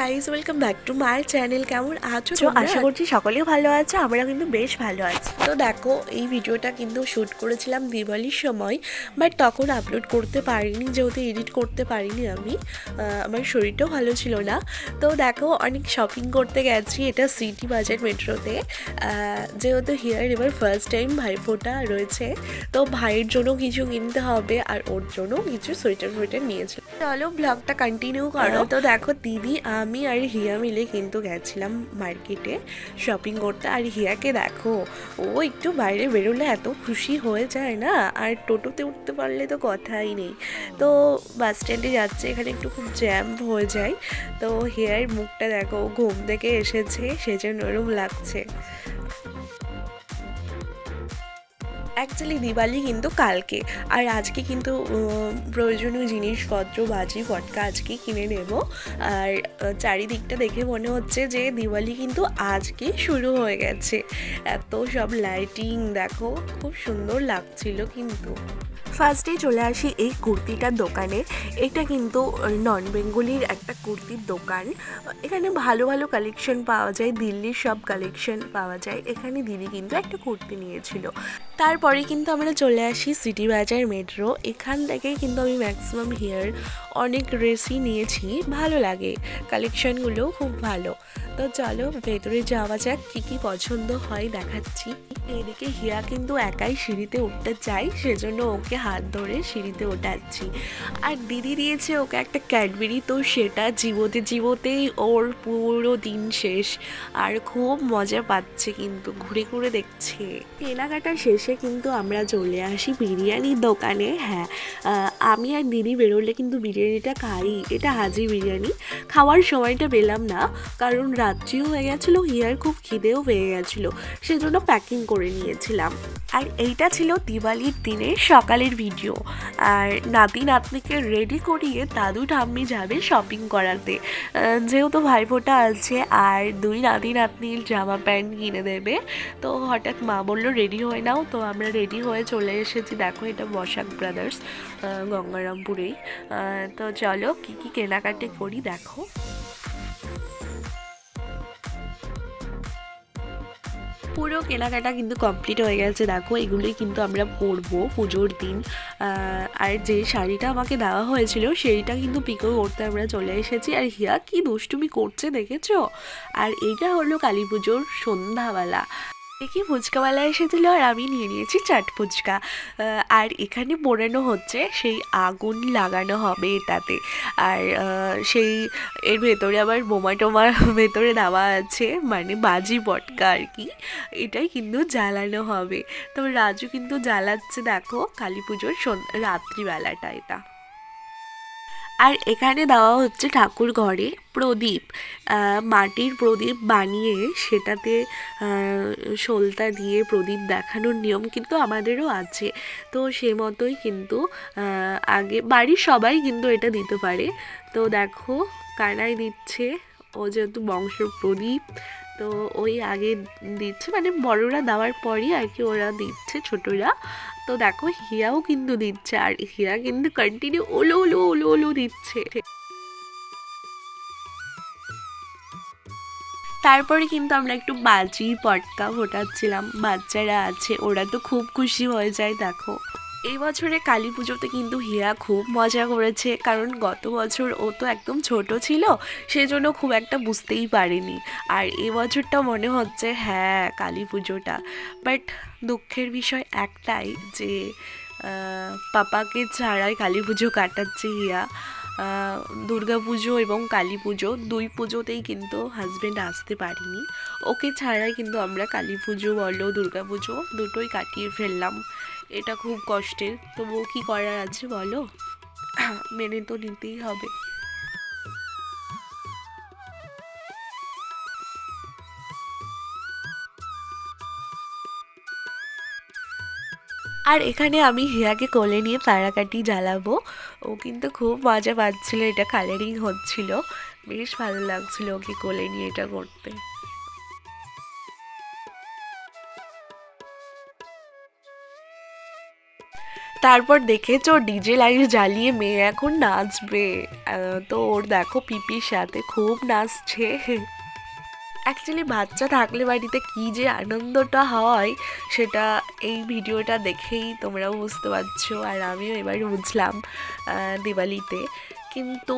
Hey guys welcome back to my channel কেমন আছো আশা করছি সকলেও ভালো আছো আমরা কিন্তু বেশ ভালো আছি। তো দেখো এই ভিডিওটা কিন্তু শ্যুট করেছিলাম দিওয়ালির সময় বাট তখন আপলোড করতে পারিনি যেহেতু এডিট করতে পারিনি আমি আমার শরীরটাও ভালো ছিল না। তো দেখো অনেক শপিং করতে গেছি এটা সিটি বাজার মেট্রোতে যেহেতু হিয়ার এবার ফার্স্ট টাইম ভাইফোঁটা রয়েছে তো ভাইয়ের জন্য কিছু কিনতে হবে আর ওর জন্য কিছু সোয়েটার ফোয়েটার নিয়েছিল চলো ব্লগটা কন্টিনিউ করো। তো দেখো দিদি আমি আর হিয়া মিলে কিন্তু গেছিলাম মার্কেটে শপিং করতে আর হিয়াকে দেখো ও একটু বাইরে বেরোলে এত খুশি হয়ে যায় না? আর টোটোতে উঠতে পারলে তো কথাই নেই। তো বাস স্ট্যান্ডে যাচ্ছে, এখানে একটু খুব জ্যাম হয়ে যায়। তো হেয়ার মুখটা দেখো, ঘুম থেকে এসেছে, সেজন্য ওরম লাগছে। অ্যাকচুয়ালি দিওয়ালি কিন্তু কালকে। আর আজকে কিন্তু প্রয়োজনীয় জিনিসপত্র, বাজি, ফটকা আজকে কিনে নেব। আর চারিদিকটা দেখে মনে হচ্ছে যে দিওয়ালি কিন্তু আজকে শুরু হয়ে গেছে। এত সব লাইটিং দেখো, খুব সুন্দর লাগছিল কিন্তু। ফার্স্টেই চলে আসি এই কুর্তিটার দোকানে। এটা কিন্তু নন বেঙ্গলির একটা কুর্তির দোকান। এখানে ভালো ভালো কালেকশন পাওয়া যায়, দিল্লির সব কালেকশন পাওয়া যায়। এখানে দিদি কিন্তু একটা কুর্তি নিয়েছিল। তারপরে কিন্তু আমরা চলে আসি সিটি বাজার মেট্রো। এখান থেকেই কিন্তু আমি ম্যাক্সিমাম হেয়ার অনেক ড্রেসই নিয়েছি। ভালো লাগে কালেকশনগুলো খুব ভালো। তো চলো ভেতরে যাওয়া যাক, কী কী পছন্দ হয় দেখাচ্ছি। এদিকে হিয়া কিন্তু একাই সিঁড়িতে উঠতে চাই সেজন্য ওকে হাত ধরে সিঁড়িতে ওঠাচ্ছি। আর দিদি দিয়েছে ওকে একটা ক্যাডবেরি, তো সেটা জীবতে জীবতেই ওর পুরো দিন শেষ। আর খুব মজা পাচ্ছে কিন্তু, ঘুরে ঘুরে দেখছে। কেনাকাটা শেষে কিন্তু আমরা চলে আসি বিরিয়ানির দোকানে হ্যাঁ। আমি আর দিদি বেরোলে কিন্তু বিরিয়ানিটা খাই, এটা হাজি বিরিয়ানি। খাওয়ার সময়টা পেলাম না, কারণ রাত্রিও হয়ে গেছিল, হিয়ার খুব খিদেও পেয়ে গেছিল, সেজন্য প্যাকিং করে নিয়েছিলাম। আর এইটা ছিল দিওয়ালির দিনের সকালের ভিডিও আর নাতি নাতনিকে রেডি করিয়ে দাদু ঠাম্মি যাবে শপিং করাতে। যেহেতু ভাইফোঁটা আছে, আর দুই নাতি নাতনির জামা প্যান্ট কিনে দেবে, তো হঠাৎ মা বলল রেডি হয়ে নাও। তো আমরা রেডি হয়ে চলে এসেছি। দেখো, এটা বসাক ব্রাদার্স গঙ্গারামপুরেই। তো চলো, কী কী কেনাকাটি করি দেখো। পুরো কেনাকাটা কিন্তু কমপ্লিট হয়ে গেছে। দেখো, এগুলোই কিন্তু আমরা পরবো পুজোর দিন। আর যে শাড়িটা আমাকে দেওয়া হয়েছিল, সেইটা কিন্তু পিকো করতে আমরা চলে এসেছি। আর হিয়া, কি দুষ্টুমি করছে, দেখেছ? আর এটা হলো কালী পুজোর সন্ধ্যাবেলা। দেখি ফুচকাওয়ালা এসেছিল আর আমি নিয়ে নিয়েছি চাট ফুচকা। আর এখানে পোড়ানো হচ্ছে সেই আগুন লাগানো হবে এটাতে। আর সেই এর ভেতরে আবার বোমা টোমা ভেতরে দেওয়া আছে মানে বাজি পটকা আর কি। এটাই কিন্তু জ্বালানো হবে। তো রাজু কিন্তু জ্বালাচ্ছে, দেখো কালী পুজোর রাত্রিবেলাটা এটা। আর এখানে দেওয়া হচ্ছে ঠাকুর ঘরে প্রদীপ মাটির প্রদীপ বানিয়ে সেটাতে সলতা দিয়ে প্রদীপ দেখানোর নিয়ম কিন্তু আমাদেরও আছে। তো সে মতোই কিন্তু আগে, বাড়ির সবাই কিন্তু এটা দিতে পারে। তো দেখো কানাই দিচ্ছে, ও যেহেতু বংশ প্রদীপ তো ওই আগে দিচ্ছে মানে বড়রা দেওয়ার পরই আর কি ওরা দিচ্ছে, ছোটরা। তো দেখো হিয়াও কিন্তু দিচ্ছে, আর হিয়া কিন্তু কন্টিনিউ ওলো ওলো ওলো ওলো দিচ্ছে। তারপরে কিন্তু আমরা একটু বাজি পটকা ফোটাচ্ছিলাম, বাচ্চারা আছে, ওরা তো খুব খুশি হয়ে যায়, দেখো। এই বছরে কালী পুজোতে কিন্তু হীরা খুব মজা করেছে, কারণ গত বছর ও তো একদম ছোট ছিল, সেজন্য খুব একটা বুঝতেই পারেনি। আর এবছরটা বছরটা মনে হচ্ছে হ্যাঁ কালী পুজোটা। বাট দুঃখের বিষয় একটাই যে পাপাকে ছাড়াই কালী পুজো কাটাচ্ছে হিয়া দুর্গা পুজো এবং কালী পুজো দুই পুজোতেই কিন্তু হাজব্যান্ড আসতে পারিনি। ওকে ছাড়াই কিন্তু আমরা কালী পুজো বলো দুর্গা পুজো দুটোই কাটিয়ে ফেললাম। এটা খুব কষ্টের। তবুও কী করার আছে বলো? মেনে তো নিতেই হবে। আর এখানে আমি হিয়াকে কোলে নিয়ে প্যারাকাটি জ্বালাবো। ও কিন্তু খুব মজা পাচ্ছিলো, এটা কালারিং হচ্ছিল। বেশ ভালো লাগছিল ওকে কোলে নিয়ে এটা করতে। তারপর দেখেছ ডিজে লাইট জ্বালিয়ে মেয়ে এখন নাচবে। তো ওর দেখো পিপির সাথে খুব নাচছে। অ্যাকচুয়ালি বাচ্চা থাকলে বাড়িতে কী যে আনন্দটা হয়, সেটা এই ভিডিওটা দেখেই তোমরাও বুঝতে পারছ। আর আমিও এবার বুঝলাম দিওয়ালিতে। কিন্তু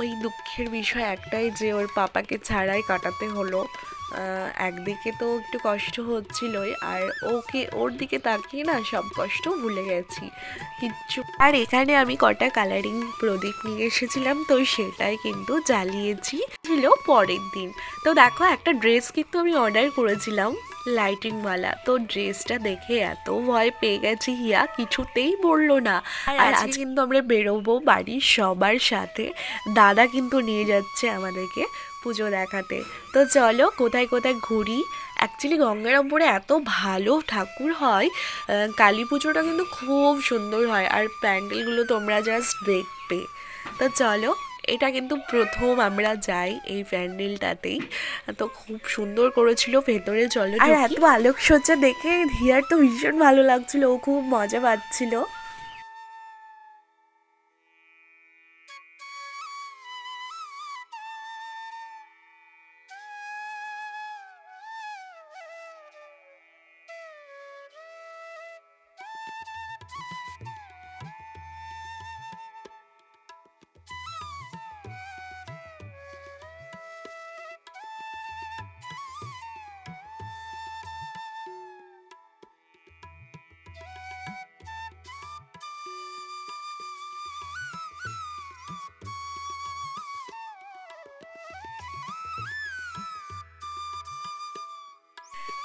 ওই দুঃখের বিষয় একটাই যে ওর পাপাকে ছাড়াই কাটাতে হলো। একদিকে তো একটু কষ্ট হচ্ছিলই আর ওকে ওর দিকে তাকিয়ে না সব কষ্ট ভুলে গেছি। কিচ্ছু আর এখানে আমি কটা কালারিং প্রদীপ নিয়ে এসেছিলাম তো সেটাই কিন্তু জ্বালিয়েছি। ছিল পরের দিন। তো দেখো একটা ড্রেস কিন্তু আমি অর্ডার করেছিলাম লাইটিংওয়ালা তো ড্রেসটা দেখে এত ভয় পেয়ে গেছি হিয়া কিছুতেই বলল না। আর আজ কিন্তু আমরা বেরোবো বাড়ির সবার সাথে। দাদা কিন্তু নিয়ে যাচ্ছে আমাদেরকে। পুজো দেখাতে। তো চলো কোথায় কোথায় ঘুরি? অ্যাকচুয়ালি গঙ্গারামপুরে এত ভালো ঠাকুর হয় কালী পুজোটা কিন্তু খুব সুন্দর হয় আর প্যান্ডেলগুলো তোমরা জাস্ট দেখবে। তো চলো এটা কিন্তু প্রথম আমরা যাই এই প্যান্ডেলটাতেই। তো খুব সুন্দর করেছিল ভেতরে চলো আর এত আলোকসজ্জা দেখে ধিয়ার তো ভীষণ ভালো লাগছিল ও খুব মজা পাচ্ছিল।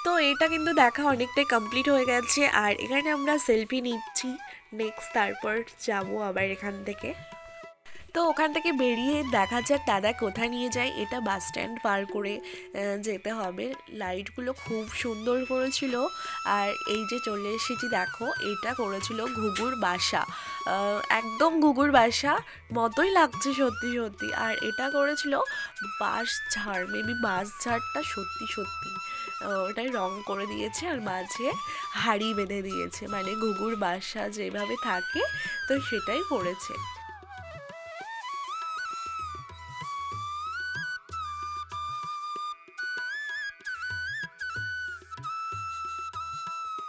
তো এটা কিন্তু দেখা অনেকটাই কমপ্লিট হয়ে গেছে। আর এখানে আমরা সেলফি নিচ্ছি। নেক্সট তারপর যাব আবার এখান থেকে। তো ওখান থেকে বেরিয়ে দেখা যাক দাদা কোথায় নিয়ে যায়। এটা বাস স্ট্যান্ড পার করে যেতে হবে। লাইটগুলো খুব সুন্দর করেছিল। আর এই যে চলে এসেছি দেখো, এটা করেছিল ঘুঘুর বাসা। একদম ঘুঘুর বাসা মতোই লাগছে সত্যি সত্যি। আর এটা করেছিল বাঁশ ঝাড় মেবি বাঁশ ঝাড়টা সত্যি সত্যি। ওটাই রং করে দিয়েছে আর মাঝে হাড়ি বেঁধে দিয়েছে। মানে ঘুঘুর বাসা যেভাবে থাকে, তো সেটাই করেছে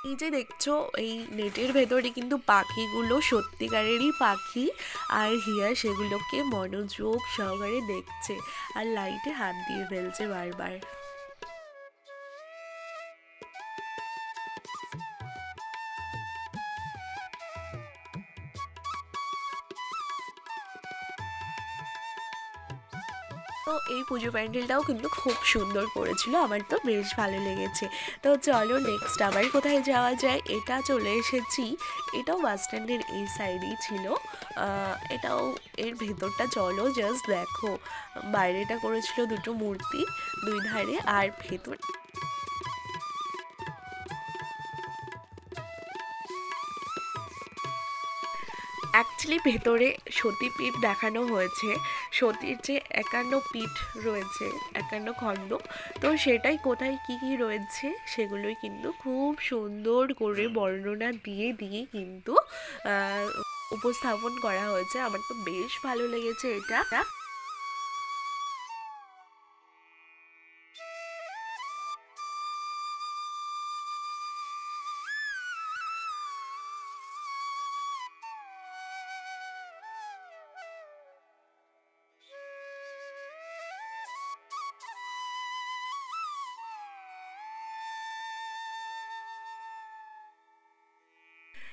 এই যে দেখছ, এই নেটের ভেতরে কিন্তু পাখিগুলো সত্যিকারেরই পাখি, আর হিয়া সেগুলোকে মনোযোগ সহকারে দেখছে, আর লাইটে হাত দিয়ে ফেলছে বারবার। এই পুজো প্যান্ডেলটাও কিন্তু খুব সুন্দর করেছিল। আমার তো বেশ ভালো লেগেছে। তো চলো নেক্সট আবার কোথায় যাওয়া যায়? এটা চলে এসেছি। এটাও বাস স্ট্যান্ডের এই সাইডেই ছিল। এটাও এর ভেতরটা চলো জাস্ট দেখো। বাইরেটা করেছিল দুটো মূর্তি, দুই ধারে আর ভেতর অ্যাকচুয়ালি ভেতরে সতীপীঠ দেখানো হয়েছে। সতীর যে একান্ন পীঠ রয়েছে, একান্ন খণ্ড, তো সেটাই কোথায় কি কি রয়েছে সেগুলোই কিন্তু খুব সুন্দর করে বর্ণনা দিয়ে দিয়ে কিন্তু উপস্থাপন করা হয়েছে। আমার তো বেশ ভালো লেগেছে এটা।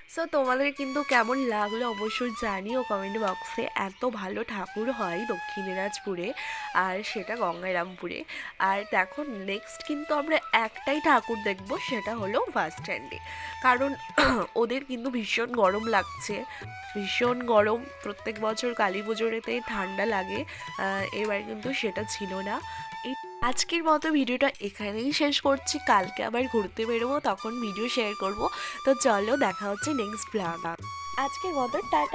সো তোমাদের কিন্তু কেমন লাগল অবশ্যই জানিও কমেন্ট বক্সে এত ভালো ঠাকুর হয় দক্ষিণ দিনাজপুরে আর সেটা গঙ্গারামপুরে। আর দেখো নেক্সট কিন্তু আমরা একটাই ঠাকুর দেখব, সেটা হলো বাস স্ট্যান্ডে কারণ ওদের কিন্তু ভীষণ গরম লাগছে। ভীষণ গরম, প্রত্যেক বছর কালী পুজোরেতে ঠান্ডা লাগে। এবার কিন্তু সেটা ছিল না। আজকের মতো ভিডিওটা এখানেই শেষ করছি। কালকে আবার ঘুরতে বেরোবো, তখন ভিডিও শেয়ার করব। তো চলো দেখা হচ্ছে নেক্সট ব্লগ আজকের মতো, টাটা।